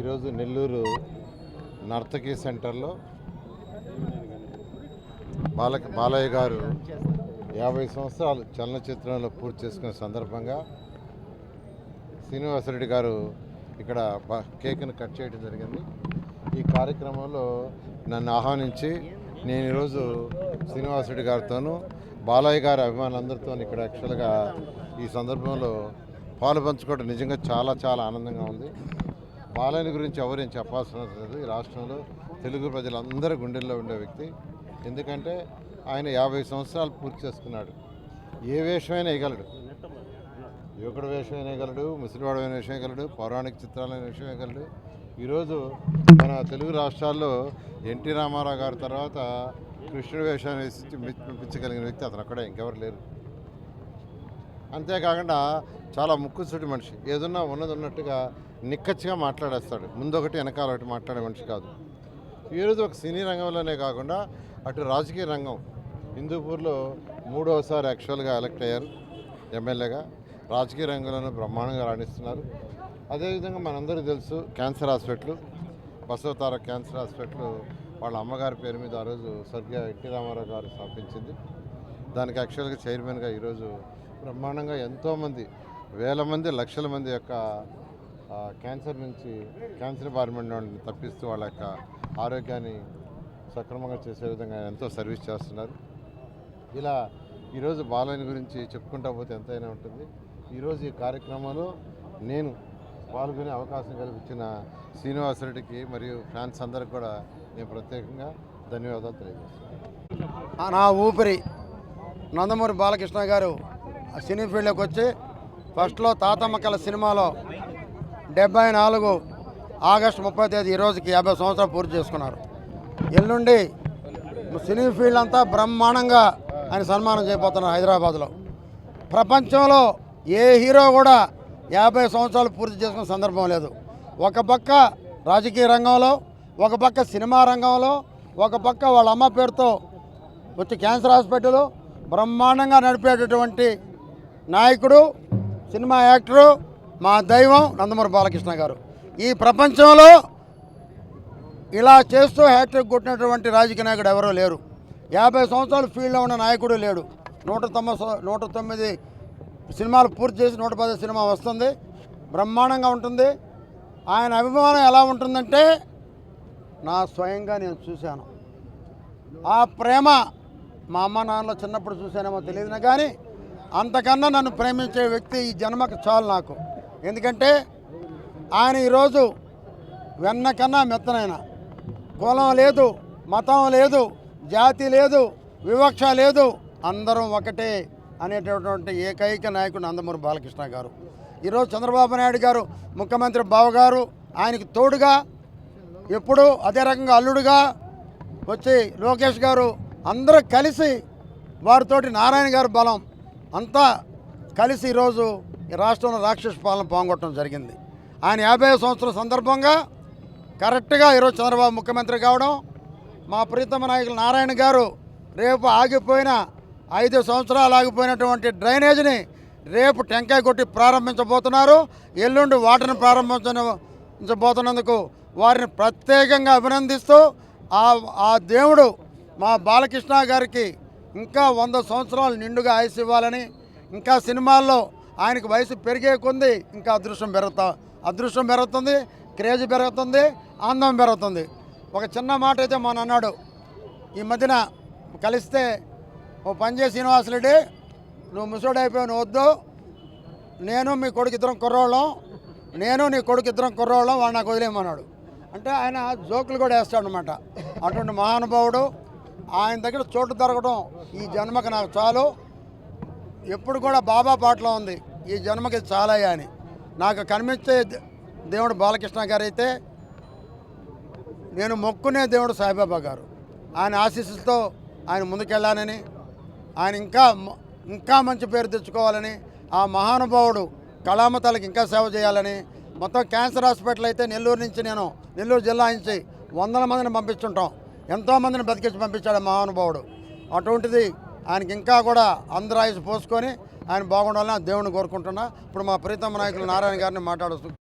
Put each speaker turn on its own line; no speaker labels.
ఈరోజు నెల్లూరు నర్తకి సెంటర్లో బాల బాలయ్య గారు యాభై సంవత్సరాలు చలనచిత్రంలో పూర్తి చేసుకునే సందర్భంగా శ్రీనివాసరెడ్డి గారు ఇక్కడ కేక్ను కట్ చేయడం జరిగింది. ఈ కార్యక్రమంలో నన్ను ఆహ్వానించి నేను ఈరోజు శ్రీనివాసరెడ్డి గారితోనూ బాలయ్య గారి అభిమానులందరితో ఇక్కడ యాక్చువల్గా ఈ సందర్భంలో పాలు పంచుకోవడం నిజంగా చాలా చాలా ఆనందంగా ఉంది. బాలయ్య గురించి ఎవరేం చెప్పాల్సిన లేదు. ఈ రాష్ట్రంలో తెలుగు ప్రజలందరి గుండెల్లో ఉండే వ్యక్తి. ఎందుకంటే ఆయన యాభై సంవత్సరాలు పూర్తి చేసుకున్నాడు. ఏ వేషమైనా వేయగలడు. యువకుడు వేషం వేయగలడు ముసలివాడు వేషం వేయగలడు పౌరాణిక చిత్రాలైన విషయం వేయగలడు. ఈరోజు మన తెలుగు రాష్ట్రాల్లో ఎన్టీ రామారావు గారి తర్వాత కృష్ణుడు వేషాన్ని వేసి మెప్పించగలిగిన వ్యక్తి అతను అక్కడే ఇంకెవరు లేరు. అంతేకాకుండా చాలా ముక్కుసూటి మనిషి. ఏదన్నా ఉన్నది ఉన్నట్టుగా నిక్కచ్చిగా మాట్లాడేస్తాడు. ముందొకటి వెనకాల ఒకటి మాట్లాడే మనిషి కాదు. ఈరోజు ఒక సినీ రంగంలోనే కాకుండా అటు రాజకీయ రంగం. హిందూపూర్లో మూడవసారి యాక్చువల్గా ఎలక్ట్ అయ్యారు ఎమ్మెల్యేగా. రాజకీయ రంగంలోనూ బ్రహ్మాండంగా రాణిస్తున్నారు. అదేవిధంగా మనందరికీ తెలుసు cancer hospital. Basavatara cancer hospital వాళ్ళ అమ్మగారి పేరు మీద ఆ రోజు స్వర్గీయ ఎన్టీ రామారావు గారు స్థాపించింది. దానికి యాక్చువల్గా చైర్మన్గా ఈరోజు బ్రహ్మాండంగా ఎంతోమంది వేల మంది లక్షల మంది యొక్క క్యాన్సర్ నుంచి క్యాన్సర్ బారి నుండి తప్పిస్తూ వాళ్ళ యొక్క ఆరోగ్యాన్ని సక్రమంగా చేసే విధంగా ఎంతో సర్వీస్ చేస్తున్నారు. ఇలా ఈరోజు బాలయ్య గురించి చెప్పుకుంటా పోతే ఎంతైనా ఉంటుంది. ఈరోజు ఈ కార్యక్రమంలో నేను పాల్గొనే అవకాశం కల్పించిన శ్రీనివాసరెడ్డికి మరియు ఫ్యాన్స్ అందరికి కూడా నేను ప్రత్యేకంగా ధన్యవాదాలు తెలియజేస్తున్నాను.
నా ఊపిరి నందమూరి బాలకృష్ణ గారు ఆ సినీ ఫీల్డ్లోకి వచ్చి ఫస్ట్లో తాతమ్మ కల సినిమాలో డెబ్బై నాలుగు ఆగస్టు ముప్పై తేదీ ఈ రోజుకి యాభై సంవత్సరాలు పూర్తి చేసుకున్నారు. ఎల్లుండి సినీ ఫీల్డ్ అంతా బ్రహ్మాండంగా ఆయన సన్మానం చేయబోతున్నారు హైదరాబాద్లో. ప్రపంచంలో ఏ హీరో కూడా యాభై సంవత్సరాలు పూర్తి చేసుకున్న సందర్భం లేదు. ఒక పక్క రాజకీయ రంగంలో ఒక పక్క సినిమా రంగంలో ఒక పక్క వాళ్ళ అమ్మ పేరుతో వచ్చి క్యాన్సర్ హాస్పిటల్ బ్రహ్మాండంగా నడిపేటటువంటి నాయకుడు సినిమా యాక్టరు మా దైవం నందమూరి బాలకృష్ణ గారు. ఈ ప్రపంచంలో ఇలా చేస్తూ హ్యాట్రిక్ కొట్టినటువంటి రాజకీయ నాయకుడు ఎవరూ లేరు. యాభై సంవత్సరాలు ఫీల్డ్లో ఉన్న నాయకుడు లేడు. నూట తొమ్మిది నూట తొమ్మిది సినిమాలు పూర్తి చేసి నూట పది సినిమా వస్తుంది. బ్రహ్మాండంగా ఉంటుంది. ఆయన అభిమానం ఎలా ఉంటుందంటే నా స్వయంగా నేను చూశాను. ఆ ప్రేమ మా అమ్మ నాన్నలో చిన్నప్పుడు చూశానేమో తెలియదు కానీ అంతకన్నా నన్ను ప్రేమించే వ్యక్తి ఈ జన్మకు చాలు నాకు. ఎందుకంటే ఆయన ఈరోజు వెన్న కన్నా మెత్తనైన. కులం లేదు మతం లేదు జాతి లేదు వివక్ష లేదు అందరం ఒకటే అనేటటువంటి ఏకైక నాయకుడు నందమూరి బాలకృష్ణ గారు. ఈరోజు చంద్రబాబు నాయుడు గారు ముఖ్యమంత్రి బావగారు ఆయనకి తోడుగా ఎప్పుడు అదే రకంగా అల్లుడుగా వచ్చి లోకేష్ గారు అందరూ కలిసి వారితోటి నారాయణ గారు బలం అంతా కలిసి ఈరోజు ఈ రాష్ట్రంలో రాక్షస పాలన పాంగొట్టడం జరిగింది. ఆయన యాభై సంవత్సరం సందర్భంగా కరెక్ట్గా ఈరోజు చంద్రబాబు ముఖ్యమంత్రి కావడం మా ప్రీతమ నాయకులు నారాయణ గారు రేపు ఆగిపోయిన ఐదు సంవత్సరాలు ఆగిపోయినటువంటి డ్రైనేజీని రేపు టెంకాయ కొట్టి ప్రారంభించబోతున్నారు. ఎల్లుండి వాటర్ని ప్రారంభించబోతున్నందుకు వారిని ప్రత్యేకంగా అభినందిస్తూ ఆ ఆ దేవుడు మా బాలకృష్ణ గారికి ఇంకా వంద సంవత్సరాలు నిండుగా ఆయుస్ ఇవ్వాలని ఇంకా సినిమాల్లో ఆయనకు వయసు పెరిగే కొంది ఇంకా అదృష్టం పెరుగుతా అదృష్టం పెరుగుతుంది క్రేజ్ పెరుగుతుంది ఆనందం పెరుగుతుంది. ఒక చిన్న మాట అయితే మొన్న అన్నాడు ఈ మధ్యన కలిస్తే ఓ పని చేసి శ్రీనివాసరెడ్డి నువ్వు ముసోడు అయిపోయావు నువ్వు వద్దు. నేను మీ కొడుకు ఇద్దరం కుర్రోళ్ళం. నేను నీ కొడుకు ఇద్దరం కుర్రోళ్ళం వాడు నాకు వదిలేయమన్నాడు. అంటే ఆయన జోకులు కూడా వేస్తాడు అనమాట అటువంటి మహానుభావుడు ఆయన దగ్గర చోటు దొరకడం ఈ జన్మకి నాకు చాలు. ఎప్పుడు కూడా బాబా పాటలో ఉంది. ఈ జన్మకి ఇది చాలయ్యా అని. నాకు కనిపించే దేవుడు బాలకృష్ణ గారు అయితే నేను మొక్కునే దేవుడు సాయిబాబా గారు. ఆయన ఆశీస్సులతో ఆయన ముందుకెళ్ళానని ఆయన ఇంకా ఇంకా మంచి పేరు తెచ్చుకోవాలని ఆ మహానుభావుడు కళామతలకు ఇంకా సేవ చేయాలని మొత్తం క్యాన్సర్ హాస్పిటల్ అయితే నెల్లూరు నుంచి నేను నెల్లూరు జిల్లా నుంచి వందల మందిని పంపిస్తుంటాం. ఎంతోమందిని బతికించి పంపించాడు మహానుభావుడు. అటువంటిది ఆయనకి ఇంకా కూడా అందరు ఆయుష్ పోసుకొని ఆయన బాగుండాలని దేవుని కోరుకుంటున్నా. ఇప్పుడు మా ప్రీతమ నాయకులు నారాయణ గారిని మాట్లాడుతూ